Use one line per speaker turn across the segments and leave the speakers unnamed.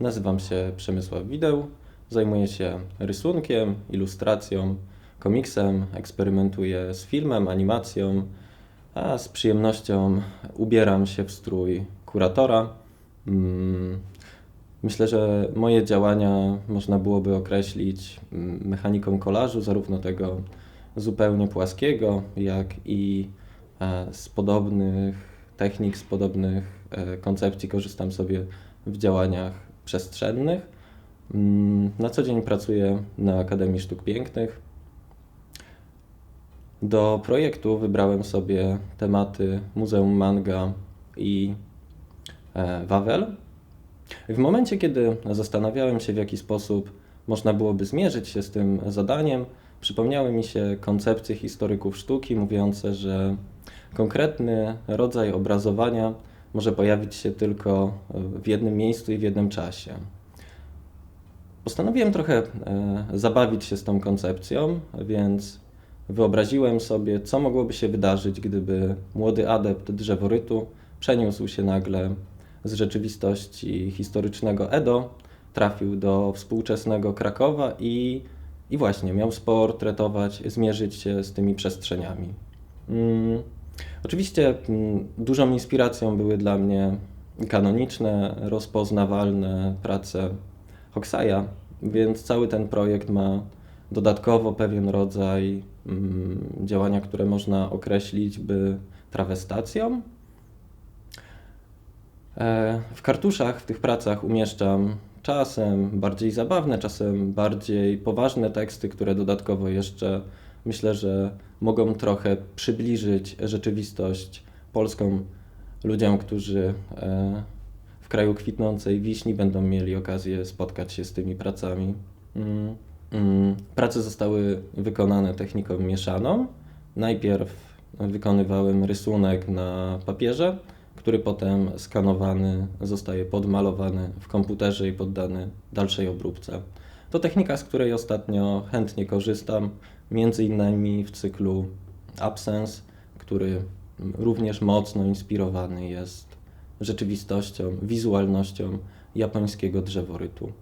Nazywam się Przemysław Wideł. Zajmuję się rysunkiem, ilustracją, komiksem, eksperymentuję z filmem, animacją, a z przyjemnością ubieram się w strój kuratora. Mm, Myślę, że moje działania można byłoby określić mm, mechaniką kolażu, zarówno tego zupełnie płaskiego, jak i e, z podobnych technik, z podobnych e, koncepcji korzystam sobie w działaniach przestrzennych. Mm, Na co dzień pracuję na Akademii Sztuk Pięknych. Do projektu wybrałem sobie tematy Muzeum Manga i e, Wawel. W momencie, kiedy zastanawiałem się, w jaki sposób można byłoby zmierzyć się z tym zadaniem, przypomniały mi się koncepcje historyków sztuki mówiące, że konkretny rodzaj obrazowania może pojawić się tylko w jednym miejscu i w jednym czasie. Postanowiłem trochę e, zabawić się z tą koncepcją, więc wyobraziłem sobie, co mogłoby się wydarzyć, gdyby młody adept drzeworytu przeniósł się nagle z rzeczywistości historycznego Edo, trafił do współczesnego Krakowa i, i właśnie miał sportretować, zmierzyć się z tymi przestrzeniami. Mm, Oczywiście mm, dużą inspiracją były dla mnie kanoniczne, rozpoznawalne prace Hoxaja, więc cały ten projekt ma dodatkowo pewien rodzaj mm, działania, które można określić by trawestacją. E, W kartuszach, w tych pracach umieszczam czasem bardziej zabawne, czasem bardziej poważne teksty, które dodatkowo jeszcze myślę, że mogą trochę przybliżyć rzeczywistość polską ludziom, którzy e, w kraju kwitnącej wiśni będą mieli okazję spotkać się z tymi pracami. Mm, mm. Prace zostały wykonane techniką mieszaną. Najpierw wykonywałem rysunek na papierze, który potem skanowany zostaje podmalowany w komputerze i poddany dalszej obróbce. To technika, z której ostatnio chętnie korzystam, między innymi w cyklu Absence, który również mocno inspirowany jest rzeczywistością, wizualnością japońskiego drzeworytu.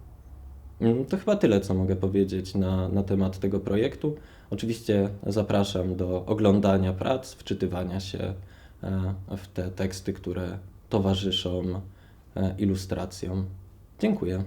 Mm, To chyba tyle, co mogę powiedzieć na, na temat tego projektu. Oczywiście zapraszam do oglądania prac, wczytywania się e, w te teksty, które towarzyszą e, ilustracjom. Dziękuję.